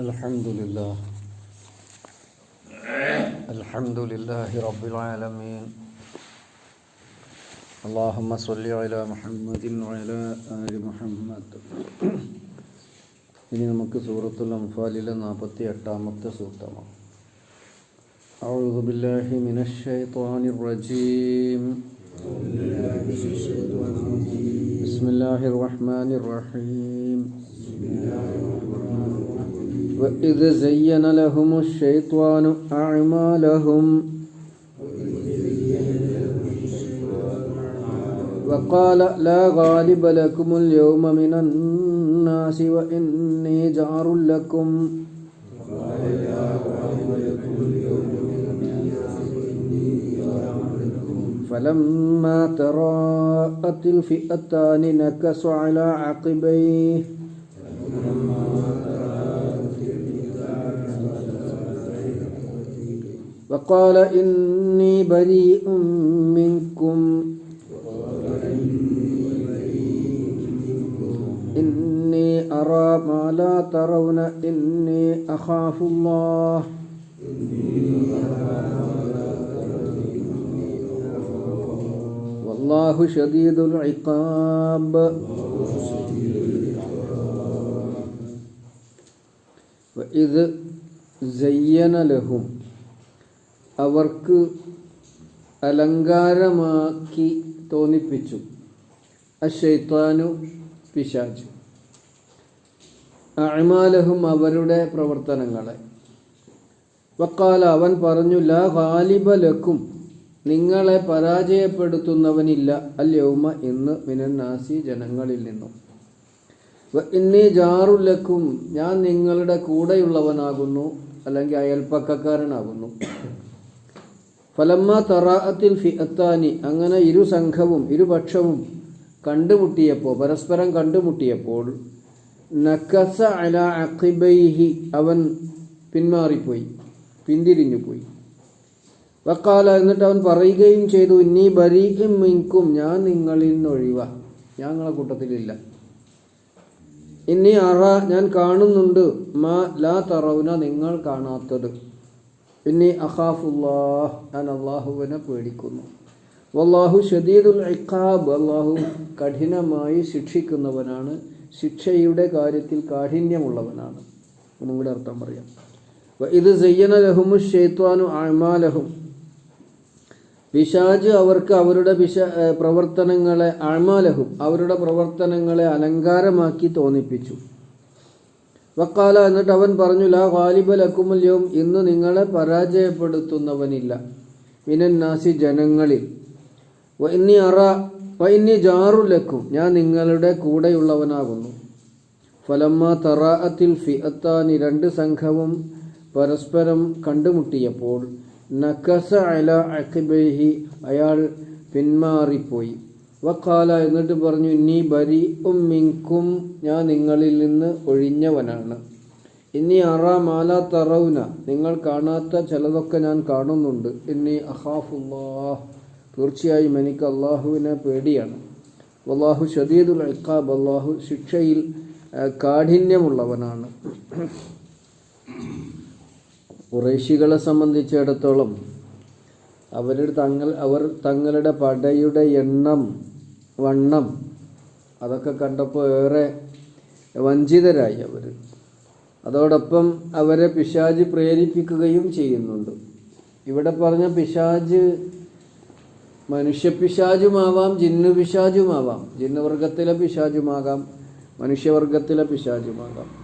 الحمد لله الحمد لله رب العالمين اللهم صل على محمد وعلى آل محمد ഇനി നമുക്ക് സൂറത്തുൽ അംഫാലിലെ നാൽപ്പത്തി എട്ടാമത്തെ സൂക്തമാണ് أعوذ بالله من الشيطان الرجيم بسم الله الرحمن الرحيم وإذ زين لهم الشيطان أعمالهم وقال لا غالب لكم اليوم من الناس وإني جار لكم فلما تراءت الفئتان نكص على عقبيه وقال إني بريء منكم. إني أرى ما لا ترون إني أخاف الله. والله شديد العقاب. وإذ زين لهم അവർക്ക് അലങ്കാരമാക്കി തോന്നിപ്പിച്ചു. അഷൈത്താനു പിശാചു. അഴിമാലഹും അവരുടെ പ്രവർത്തനങ്ങളെ. വക്കാല അവൻ പറഞ്ഞു ലാ ഹാലിബലക്കും നിങ്ങളെ പരാജയപ്പെടുത്തുന്നവനില്ല. അല്യൗമ ഇന്ന് മിനന്നാസി ജനങ്ങളിൽ നിന്നും. ഇന്നി ജാറുലക്കും ഞാൻ നിങ്ങളുടെ കൂടെയുള്ളവനാകുന്നു അല്ലെങ്കിൽ അയൽപ്പക്കക്കാരനാകുന്നു. ഫലമ്മ തറാഅത്തിൽ ഫിഅത്താനി അങ്ങനെ ഇരു സംഘവും ഇരുപക്ഷവും കണ്ടുമുട്ടിയപ്പോൾ പരസ്പരം കണ്ടുമുട്ടിയപ്പോൾ നക്കസ അല അഖിബൈഹി അവൻ പിന്മാറിപ്പോയി പിന്തിരിഞ്ഞു പോയി വക്കാല എന്നിട്ട് അവൻ പറയുകയും ചെയ്തു ഇന്നീ ബരീക്കും മിൻകും ഞാൻ നിങ്ങളിൽ നിന്നൊഴിവ ഞങ്ങളെ കൂട്ടത്തിലില്ല. ഇനി അറ ഞാൻ കാണുന്നുണ്ട് മാ ലാ തറവുന നിങ്ങൾ കാണാത്തത്. ഇനി അഖാഫുല്ലാഹ് ഞാൻ പേടിക്കുന്നു. വല്ലാഹു ഷദീദുൽ ഇഖാബ് അള്ളാഹു കഠിനമായി ശിക്ഷിക്കുന്നവനാണ്. ശിക്ഷയുടെ കാര്യത്തിൽ കാഠിന്യമുള്ളവനാണ്. കൂടെ അർത്ഥം പറയാം. ഇത് സയ്യന ലഹുമു ഷെയ്ത്വാനു അഴ്മാലഹും പിശാജ് അവർക്ക് അവരുടെ പിശ പ്രവർത്തനങ്ങളെ അഴ്മാലഹും അവരുടെ പ്രവർത്തനങ്ങളെ അലങ്കാരമാക്കി തോന്നിപ്പിച്ചു. വക്കാല എന്നിട്ട് അവൻ പറഞ്ഞു ലാ ഗാലിബ ലക്കുമല്യവും ഇന്ന് നിങ്ങളെ പരാജയപ്പെടുത്തുന്നവനില്ല. മിനന്നാസി ജനങ്ങളിൽ. ഇനി അറ വൈന്നി ജാറു ലക്കും. ഞാൻ നിങ്ങളുടെ കൂടെയുള്ളവനാകുന്നു. ഫലമ്മ തറാഅത്തിൽ ഫിഅത്താനി. രണ്ട് സംഘവും പരസ്പരം കണ്ടുമുട്ടിയപ്പോൾ നക്കസ അല അഖിബൈഹി. അയാൾ പിന്മാറിപ്പോയി. വക്കാല എന്നിട്ട് പറഞ്ഞു ഇനി ബരി ഉമ്മിങ്കും ഞാൻ നിങ്ങളിൽ നിന്ന് ഒഴിഞ്ഞവനാണ്. ഇനി അറാ മാല തറവുന നിങ്ങൾ കാണാത്ത ചിലതൊക്കെ ഞാൻ കാണുന്നുണ്ട്. ഇനി അഹാഫുല്ലാ തീർച്ചയായും എനിക്ക് അള്ളാഹുവിനെ പേടിയാണ്. അള്ളാഹു ഷദീദുൽ അൽക്കാബ് അള്ളാഹു ശിക്ഷയിൽ കാഠിന്യമുള്ളവനാണ്. കുറേശികളെ സംബന്ധിച്ചിടത്തോളം അവർ തങ്ങൾ അവർ തങ്ങളുടെ പടയുടെ എണ്ണം വണ്ണം. അതൊക്കെ കണ്ടപ്പോൾ ഏറെ വഞ്ചിതരായി അവർ അതോടൊപ്പം അവരെ പിശാജ് പ്രേരിപ്പിക്കുകയും ചെയ്യുന്നുണ്ട്. ഇവിടെ പറഞ്ഞ പിശാജ് മനുഷ്യപിശാജുമാവാം ജിന്നു പിശാജുമാവാം ജിന്നുവർഗത്തിലെ പിശാജുമാകാം മനുഷ്യവർഗത്തിലെ പിശാജുമാകാം.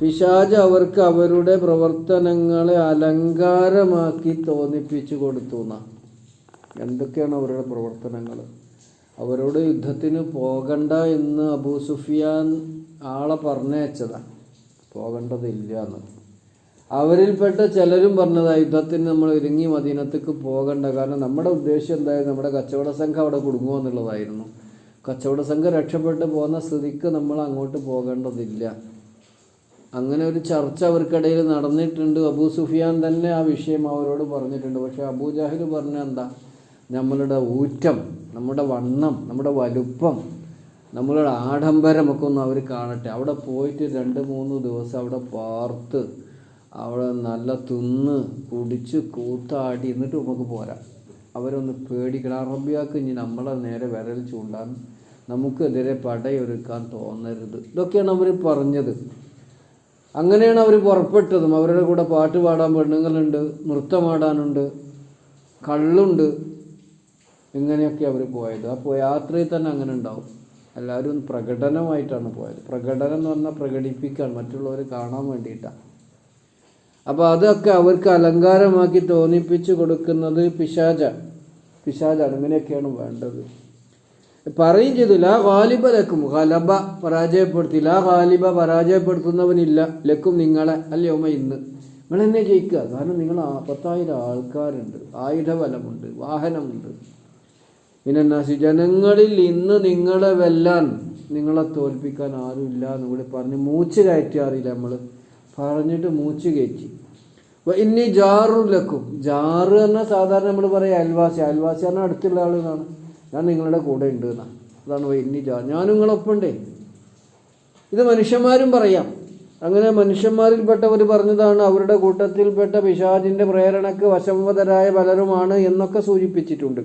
പിശാജ് അവർക്ക് അവരുടെ പ്രവർത്തനങ്ങളെ അലങ്കാരമാക്കി തോന്നിപ്പിച്ചു കൊടുത്തു എന്തൊക്കെയാണ് അവരുടെ പ്രവർത്തനങ്ങൾ അവരോട് യുദ്ധത്തിന് പോകണ്ട എന്ന് അബൂ സുഫിയാൻ ആളെ പറഞ്ഞയച്ചതാണ് പോകേണ്ടതില്ല എന്ന് അവരിൽപ്പെട്ട ചിലരും പറഞ്ഞതാ യുദ്ധത്തിന് നമ്മൾ ഒരുങ്ങി മദീനത്തേക്ക് പോകണ്ട. കാരണം നമ്മുടെ ഉദ്ദേശം എന്തായിരുന്നു? നമ്മുടെ കച്ചവട സംഘം അവിടെ കുടുങ്ങുക എന്നുള്ളതായിരുന്നു. കച്ചവട സംഘം രക്ഷപ്പെട്ട് പോകുന്ന സ്ഥിതിക്ക് നമ്മൾ അങ്ങോട്ട് പോകേണ്ടതില്ല. അങ്ങനെ ഒരു ചർച്ച അവർക്കിടയിൽ നടന്നിട്ടുണ്ട്. അബൂ സുഫിയാൻ തന്നെ ആ വിഷയം അവരോട് പറഞ്ഞിട്ടുണ്ട്. പക്ഷേ ജാഹിൽ പറഞ്ഞ എന്താ? നമ്മളുടെ ഊറ്റം നമ്മുടെ വണ്ണം നമ്മുടെ വലുപ്പം നമ്മളുടെ ആഡംബരമൊക്കെ ഒന്ന് അവർ കാണട്ടെ. അവിടെ പോയിട്ട് രണ്ട് മൂന്ന് ദിവസം അവിടെ പാർത്ത് അവിടെ നല്ല തിന്ന് കുടിച്ച് കൂത്താടി എന്നിട്ട് നമുക്ക് പോരാം. അവരൊന്ന് പേടിക്കണം. അറബിയാക്ക് ഇനി നമ്മളെ നേരെ വിരൽ ചൂണ്ടാൻ നമുക്കെതിരെ പടയൊരുക്കാൻ തോന്നരുത്. ഇതൊക്കെയാണ് അവർ പറഞ്ഞത്. അങ്ങനെയാണ് അവർ പുറപ്പെട്ടതും. അവരുടെ കൂടെ പാട്ട് പാടാൻ പെണ്ണുങ്ങളുണ്ട് നൃത്തമാടാനുണ്ട് കള്ളുണ്ട്. ഇങ്ങനെയൊക്കെ അവർ പോയത്. അപ്പോൾ യാത്രയിൽ തന്നെ അങ്ങനെ ഉണ്ടാവും. എല്ലാവരും പ്രകടനമായിട്ടാണ് പോയത്. പ്രകടനം എന്ന് പറഞ്ഞാൽ പ്രകടിപ്പിക്കാൻ മറ്റുള്ളവർ കാണാൻ വേണ്ടിയിട്ടാണ് അപ്പോൾ അതൊക്കെ അവർക്ക് അലങ്കാരമാക്കി തോന്നിപ്പിച്ചു കൊടുക്കുന്നത് പിശാച പിശാചാണ്. ഇങ്ങനെയൊക്കെയാണ് വേണ്ടത്. പറയും ചെയ്തു ലാ ഗാലിബ ലക്കും. ഗലബ പരാജയപ്പെടുത്തി. ലാ ഗാലിബ പരാജയപ്പെടുത്തുന്നവനില്ല. ലക്കും നിങ്ങളെ. അല്ലയോമ ഇന്ന്. നിങ്ങൾ എന്നെ ജയിക്കുക. കാരണം നിങ്ങൾ പത്തായിരം ആൾക്കാരുണ്ട്. ആയുധബലമുണ്ട്. വാഹനമുണ്ട്. മിനന്നാസി ജനങ്ങളിൽ ഇന്ന് നിങ്ങളെ വെല്ലാൻ നിങ്ങളെ തോൽപ്പിക്കാൻ ആരുമില്ല എന്ന് കൂടി പറഞ്ഞ് മൂച്ച് കയറ്റാറില്ല നമ്മൾ പറഞ്ഞിട്ട് മൂച്ച് കയറ്റി. ഇനി ജാറുലക്കും ജാറ് എന്നാൽ സാധാരണ നമ്മൾ പറയാം അയൽവാസി. അയൽവാസി പറഞ്ഞാൽ അടുത്തുള്ള ആളെന്നാണ് ഞാൻ നിങ്ങളുടെ കൂടെ ഉണ്ട് എന്നാണ് അതാണ് ഇനി ജാ. ഞാനും നിങ്ങളൊപ്പണ്ടേ ഇത് മനുഷ്യന്മാരും പറയാം. അങ്ങനെ മനുഷ്യന്മാരിൽപ്പെട്ടവർ പറഞ്ഞതാണ് അവരുടെ കൂട്ടത്തിൽപ്പെട്ട പിശാചിന്റെ പ്രേരണക്ക് വശംവതരായ പലരുമാണ് എന്നൊക്കെ സൂചിപ്പിച്ചിട്ടുണ്ട്.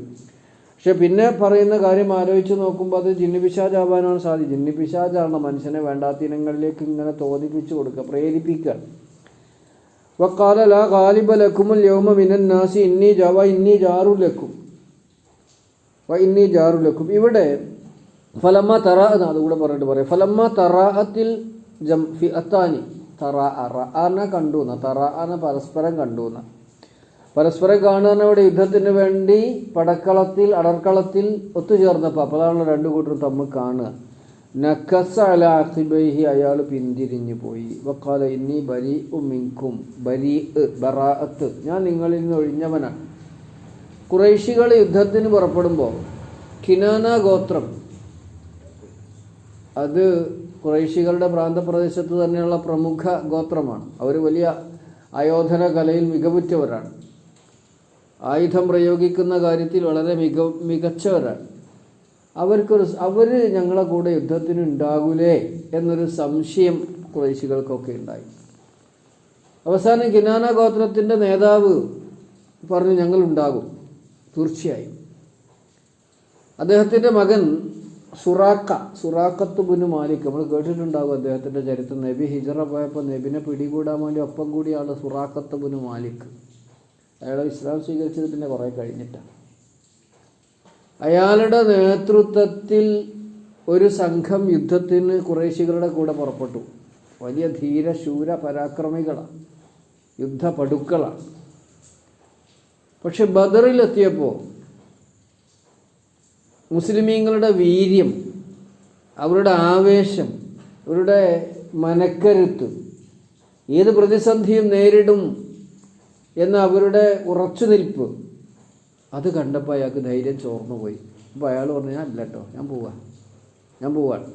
പക്ഷെ പിന്നെ പറയുന്ന കാര്യം ആലോചിച്ച് നോക്കുമ്പോൾ അത് ജിന്നി പിശാചാവാനാണ് സാധ്യത. ജിന്നി പിശാചാണ് മനുഷ്യനെ വേണ്ടാത്ത ഇനങ്ങളിലേക്ക് ഇങ്ങനെ തോന്നിപ്പിച്ചു കൊടുക്കുക പ്രേരിപ്പിക്കുക. വക്കാല ലാ ഗാലിബ ലക്കുമുൽ യൗമ മിനൻ നാസി ഇന്നി ജവ ഇന്നി ജാറു ലക്കും വ ഇന്നി ജാറു ലക്കും ഇവിടെ ഫലമ്മ തറ എന്ന് അതുകൂടെ പറഞ്ഞിട്ട് പറയാം. ഫലമ്മ തറാഹത്തിൽ ജം ഫി അത്താനി തറ അറ റഅന കണ്ടു എന്ന തറാഅന പരസ്പരം കണ്ടു എന്ന. പരസ്പരം കാണുന്ന ഇവിടെ യുദ്ധത്തിന് വേണ്ടി പടക്കളത്തിൽ അടർക്കളത്തിൽ ഒത്തുചേർന്നപ്പോൾ അപ്പോൾ അതാണ് രണ്ടു കൂട്ടരും തമ്മിൽ കാണുക. നക്കസ അല അഖിബൈഹി അയാൾ പിന്തിരിഞ്ഞു പോയി. വക്കാല ഇന്നി ബരി മിങ്കും ബരി ബറാഅത്ത് ഞാൻ നിങ്ങളിൽ നിന്ന് ഒഴിഞ്ഞവനാണ്. കുറേശികൾ യുദ്ധത്തിന് പുറപ്പെടുമ്പോൾ കിനാന ഗോത്രം അത് കുറേശികളുടെ പ്രാന്തപ്രദേശത്ത് തന്നെയുള്ള പ്രമുഖ ഗോത്രമാണ്. അവർ വലിയ ആയോധന കലയിൽ മികവുറ്റവരാണ്. ആയുധം പ്രയോഗിക്കുന്ന കാര്യത്തിൽ വളരെ മിക മികച്ചവരാണ്. അവർക്കൊരു അവർ ഞങ്ങളെ കൂടെ യുദ്ധത്തിന് ഉണ്ടാകൂലേ എന്നൊരു സംശയം കുറേശികൾക്കൊക്കെ ഉണ്ടായി. അവസാനം കിനാന ഗോത്രത്തിന്റെ നേതാവ് പറഞ്ഞു ഞങ്ങൾ ഉണ്ടാകും തീർച്ചയായും. അദ്ദേഹത്തിന്റെ മകൻ സുറാക്ക സുറാക്കത്ത് ബുനു മാലിക് നമ്മൾ കേട്ടിട്ടുണ്ടാകും അദ്ദേഹത്തിന്റെ ചരിത്രം. നബി ഹിജറ പോയപ്പോൾ നബിനെ പിടികൂടാൻ വേണ്ടി ഒപ്പം കൂടിയാണ് സുറാക്കത്ത് ബുനു മാലിക്. അയാളെ ഇസ്ലാം സ്വീകരിച്ചത് പിന്നെ കുറേ കഴിഞ്ഞിട്ടാണ്. അയാളുടെ നേതൃത്വത്തിൽ ഒരു സംഘം യുദ്ധത്തിന് കുറേശികളുടെ കൂടെ പുറപ്പെട്ടു. വലിയ ധീര ശൂര പരാക്രമികളാണ്. യുദ്ധപടുക്കളാണ്. പക്ഷെ ബദറിലെത്തിയപ്പോൾ മുസ്ലിമീങ്ങളുടെ വീര്യം അവരുടെ ആവേശം അവരുടെ മനക്കരുത്ത് ഏത് പ്രതിസന്ധിയും നേരിടും എന്ന അവരുടെ ഉറച്ചു നിൽപ്പ് അത് കണ്ടപ്പോൾ അയാൾക്ക് ധൈര്യം ചോർന്നു പോയി അപ്പോൾ അയാൾ പറഞ്ഞു ഞാൻ അല്ല കേട്ടോ ഞാൻ പോവാ. ഞാൻ പോവാണ്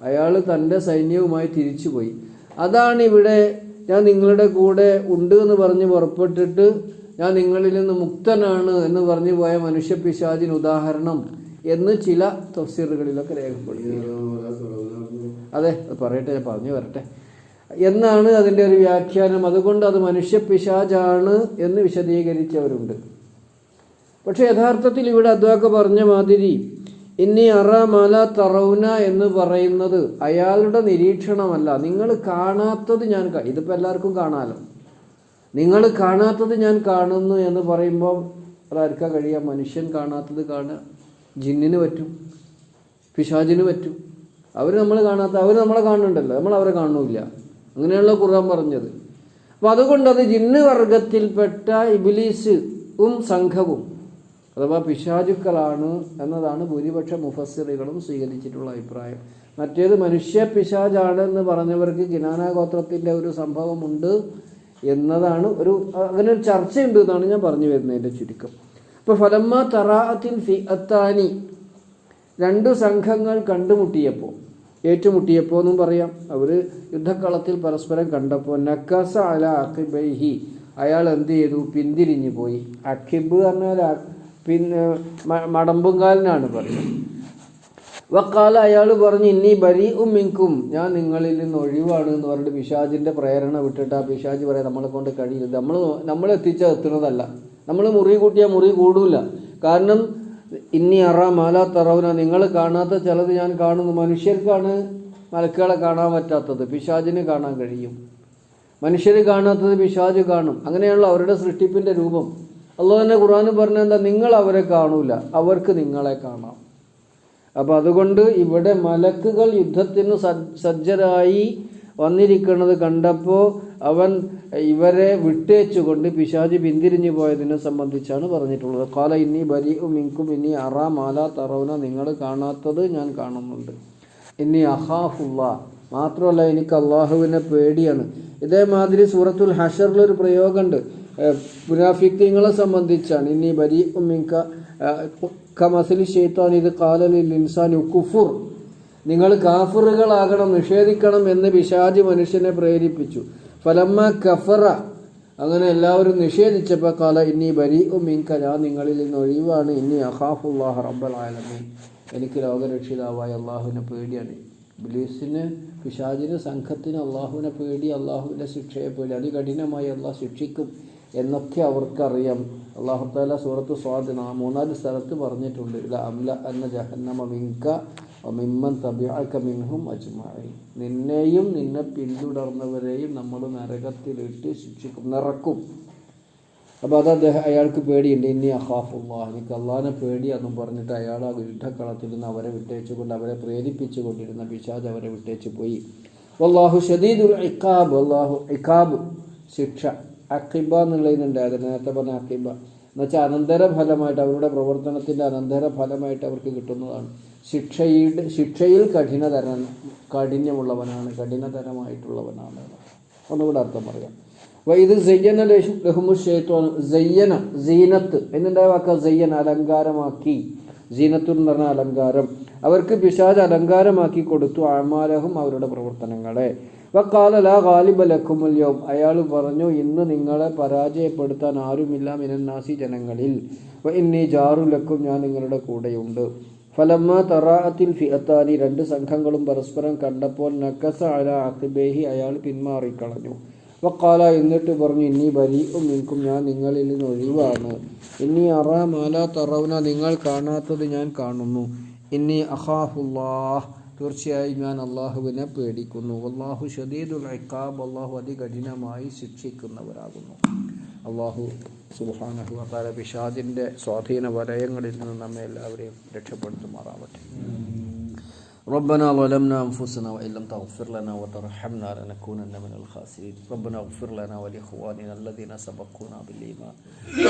അയാൾ തന്റെ സൈന്യവുമായി തിരിച്ചു പോയി അതാണ് ഇവിടെ ഞാൻ നിങ്ങളുടെ കൂടെ ഉണ്ട് എന്ന് പറഞ്ഞ് പുറപ്പെട്ടിട്ട് ഞാൻ നിങ്ങളിൽ നിന്ന് മുക്തനാണ് എന്ന് പറഞ്ഞു പോയ മനുഷ്യ പിശാചിന് ഉദാഹരണം എന്ന് ചില തഫ്സീറുകളിലൊക്കെ രേഖപ്പെടുത്തി അതെ അത് പറയട്ടെ ഞാൻ പറഞ്ഞു വരട്ടെ. എന്നാണ് അതിന്റെ ഒരു വ്യാഖ്യാനം. അതുകൊണ്ട് അത് മനുഷ്യ പിശാചാണ് എന്ന് വിശദീകരിച്ചവരുണ്ട്. പക്ഷെ യഥാർത്ഥത്തിൽ ഇവിടെ അദ്വാക്ക പറഞ്ഞ മാതിരി ഇനി അറ മല തറൗന എന്ന് പറയുന്നത് അയാളുടെ നിരീക്ഷണമല്ല. നിങ്ങൾ കാണാത്തത് ഞാൻ ഇതിപ്പോൾ എല്ലാവർക്കും കാണാമല്ലോ നിങ്ങൾ കാണാത്തത് ഞാൻ കാണുന്നു എന്ന് പറയുമ്പോൾ അതാർക്കാ കഴിയാം മനുഷ്യൻ കാണാത്തത് കാണുക. ജിന്നിന് പറ്റും. പിശാചിന് പറ്റും. അവർ നമ്മൾ കാണാത്ത അവർ നമ്മളെ കാണുന്നുണ്ടല്ലോ. നമ്മൾ അവരെ കാണുന്നില്ല. അങ്ങനെയുള്ള ഖുർആൻ പറഞ്ഞത്. അപ്പം അതുകൊണ്ട് അത് ജിന്ന് വർഗത്തിൽപ്പെട്ട ഇബിലീസും സംഘവും അഥവാ പിശാചുക്കളാണ് എന്നതാണ് ഭൂരിപക്ഷ മുഫസ്സിറുകളും സ്വീകരിച്ചിട്ടുള്ള അഭിപ്രായം. മറ്റേത് മനുഷ്യ പിശാജാണ് എന്ന് പറഞ്ഞവർക്ക് കിനാന ഗോത്രത്തിന്റെ ഒരു സംഭവമുണ്ട് എന്നതാണ് ഒരു അങ്ങനെ ഒരു ചർച്ചയുണ്ട് എന്നാണ് ഞാൻ പറഞ്ഞു വരുന്നതിന്റെ ചുരുക്കം. അപ്പോൾ ഫലമ്മ തറാഅത്തിൽ ഫി അത്താനി രണ്ട് സംഘങ്ങൾ കണ്ടുമുട്ടിയപ്പോൾ ഏറ്റുമുട്ടിയപ്പോൾ എന്നും പറയാം. അവർ യുദ്ധക്കളത്തിൽ പരസ്പരം കണ്ടപ്പോൾ നക്കസ അല അഖിബൈഹി. അയാൾ എന്ത് ചെയ്തു? പിന്തിരിഞ്ഞു പോയി. അഖിബ് പറഞ്ഞാൽ പിന്നെ മടമ്പുംകാലിനാണ് പറയുന്നത്. വക്കാല അയാൾ പറഞ്ഞു ഇനി ബരി ഉമ്മിങ്കും ഞാൻ നിങ്ങളിൽ നിന്ന് ഒഴിവാണ് എന്ന് പറഞ്ഞിട്ട് പിശാജിന്റെ പ്രേരണ വിട്ടിട്ട് ആ പിശാജ് പറയാം നമ്മളെ കൊണ്ട് കഴിയില്ല. നമ്മൾ നമ്മൾ എത്തുന്നതല്ല. നമ്മൾ മുറി കൂട്ടിയാൽ മുറി കൂടൂല. കാരണം ഇനി അറ മാല തറവുന നിങ്ങൾ കാണാത്ത ചിലത് ഞാൻ കാണുന്നു. മനുഷ്യർക്കാണ് മലക്കുകളെ കാണാൻ പറ്റാത്തത്. പിശാജിന് കാണാൻ കഴിയും. മനുഷ്യർ കാണാത്തത് പിശാജ് കാണും. അങ്ങനെയുള്ള അവരുടെ സൃഷ്ടിപ്പിന്റെ രൂപം. അതുപോലെ തന്നെ ഖുർആൻ പറഞ്ഞ എന്താ? നിങ്ങൾ അവരെ കാണൂല. അവർക്ക് നിങ്ങളെ കാണാം. അപ്പം അതുകൊണ്ട് ഇവിടെ മലക്കുകൾ യുദ്ധത്തിന് സജ്ജരായി വന്നിരിക്കുന്നത് കണ്ടപ്പോൾ അവൻ ഇവരെ വിട്ടേച്ചുകൊണ്ട് പിശാജ് പിന്തിരിഞ്ഞു പോയതിനെ സംബന്ധിച്ചാണ് പറഞ്ഞിട്ടുള്ളത്. കാല ഇനി ബരി ഇൻകും ഇനി അറ മാല തറവുന നിങ്ങൾ കാണാത്തത് ഞാൻ കാണുന്നുണ്ട്. ഇനി അഹാഫുള്ള മാത്രമല്ല എനിക്ക് അള്ളാഹുവിനെ പേടിയാണ്. ഇതേമാതിരി സൂറത്തുൽ ഹഷറിലൊരു പ്രയോഗമുണ്ട്. ഏഹ് മുനാഫിക്കങ്ങളെ സംബന്ധിച്ചാണ്. ഇനി ബരി മിങ്ക കമസലി ഷെയ്ത്താൻ ഇത് കാലലിൽ ഇൻസാൻ കുഫുർ. നിങ്ങൾ കാഫറുകളാകണം നിഷേധിക്കണം എന്ന് പിശാജ് മനുഷ്യനെ പ്രേരിപ്പിച്ചു. ഫലമ്മ കഫറ. അങ്ങനെ എല്ലാവരും നിഷേധിച്ചപ്പോൾ കാല ഇനി ബരി മിങ്ക ഞാൻ നിങ്ങളിൽ നിന്ന് ഒഴിവാണ്. ഇനി അഹാഫുല്ലാഹ് റബ്ബൽ ആലമീൻ. എനിക്ക് ലോകരക്ഷിതാവായ അള്ളാഹുവിനെ പേടിയാണ്. ബിലീസിന് പിശാജിന് സംഘത്തിന് അള്ളാഹുവിനെ പേടി അള്ളാഹുവിന്റെ ശിക്ഷയെ പേടി. അതികഠിനമായി അള്ളാഹ് ശിക്ഷിക്കും എന്നൊക്കെ അവർക്കറിയാം. അള്ളാഹു താല സൂറത്ത് സ്വാദിന മൂന്നാൽ സ്ഥലത്ത് പറഞ്ഞിട്ടുണ്ട്. ഇല്ല അംല എന്ന ജഹന്നമ മിങ്ക മിൻഹും നിന്നെയും നിന്നെ പിന്തുടർന്നവരെയും നമ്മൾ നരകത്തിലിട്ട് ശിക്ഷിക്കും നിറക്കും. അപ്പോൾ അത് അദ്ദേഹം അയാൾക്ക് പേടിയുണ്ട്. ഇനി അഹാഫുല്ലാഹ് എനിക്ക് അള്ളാഹിനെ പേടിയാണെന്നും പറഞ്ഞിട്ട് അയാൾ ആ യുദ്ധക്കളത്തിൽ നിന്ന് അവരെ വിട്ടേച്ചുകൊണ്ട് അവരെ പ്രേരിപ്പിച്ചു കൊണ്ടിരുന്ന പിശാജ് അവരെ വിട്ടേച്ചു പോയി അള്ളാഹു ഷദീദുൽ ഇക്കാബ് അള്ളാഹു ഇക്കാബ് ശിക്ഷ. അഖിബ എന്നുള്ളതിനുണ്ട് അത് നേരത്തെ പറഞ്ഞ അഖിബ. എന്നുവെച്ചാൽ അനന്തര ഫലമായിട്ട് അവരുടെ പ്രവർത്തനത്തിന്റെ അനന്തര ഫലമായിട്ട് അവർക്ക് കിട്ടുന്നതാണ്. ശിക്ഷയുടെ ശിക്ഷയിൽ കഠിനതര കാഠിന്യമുള്ളവനാണ് കഠിനതരമായിട്ടുള്ളവനാണ് ഒന്നുകൂടെ അർത്ഥം പറയാം. വൈദ് സയ്യന ലഹുമു ഷെയ്ത്തോൻ സയ്യന സീനത്ത്. എന്നുണ്ടായ വാക്ക? സയ്യന അലങ്കാരമാക്കി. സീനത്തു എന്ന് പറഞ്ഞ അലങ്കാരം. അവർക്ക് പിശാജ് അലങ്കാരമാക്കി കൊടുത്തു ആമാലഹും അവരുടെ പ്രവർത്തനങ്ങളെ. വക്കാല ലാ ഗാലിബ അയാൾ പറഞ്ഞു ഇന്ന് നിങ്ങളെ പരാജയപ്പെടുത്താൻ ആരുമില്ല മിനന്നാസി ജനങ്ങളിൽ. ഇന്നീ ജാറു ലക്കും ഞാൻ നിങ്ങളുടെ കൂടെയുണ്ട്. ഫലമ്മ തറാഅത്തിൽ ഫിഅത്താനി രണ്ട് സംഘങ്ങളും പരസ്പരം കണ്ടപ്പോൾ നക്കസ അല അഖിബേഹി അയാൾ പിന്മാറിക്കളഞ്ഞു. വക്കാല എന്നിട്ട് പറഞ്ഞു ഇനി ബലി മിൻകും ഞാൻ നിങ്ങളിൽ നിന്ന് ഒഴിവാണ്. ഇനി അറ മാല തറവുന നിങ്ങൾ കാണാത്തത് ഞാൻ കാണുന്നു. ഇനി അഹാഹുല്ലാഹ് തീർച്ചയായും ഞാൻ അള്ളാഹുവിനെ പേടിക്കുന്നു. അള്ളാഹു ഷദീദുൽ ഇക്കാബ് അള്ളാഹു അതികഠിനമായി ശിക്ഷിക്കുന്നവരാകുന്നു. അള്ളാഹു സുഹാനഹു അതാല പിഷാദിന്റെ സ്വാധീന വലയങ്ങളിൽ നിന്ന് നമ്മെ എല്ലാവരെയും രക്ഷപ്പെടുത്തുമാറാവട്ടെ. ربنا ظلمنا أنفسنا وإن لم تغفر لنا وترحمنا لنكونن من الخاسرين. ربنا اغفر لنا ولإخواننا الذين سبقونا بالإيمان.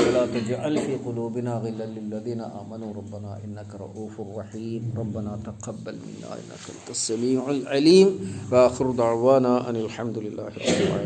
ولا تجعل في قلوبنا غلا للذين آمنوا. ربنا إنك رؤوف رحيم. ربنا تقبل منا إنك أنت السميع العليم. وآخر دعوانا أن الحمد لله رب العالمين.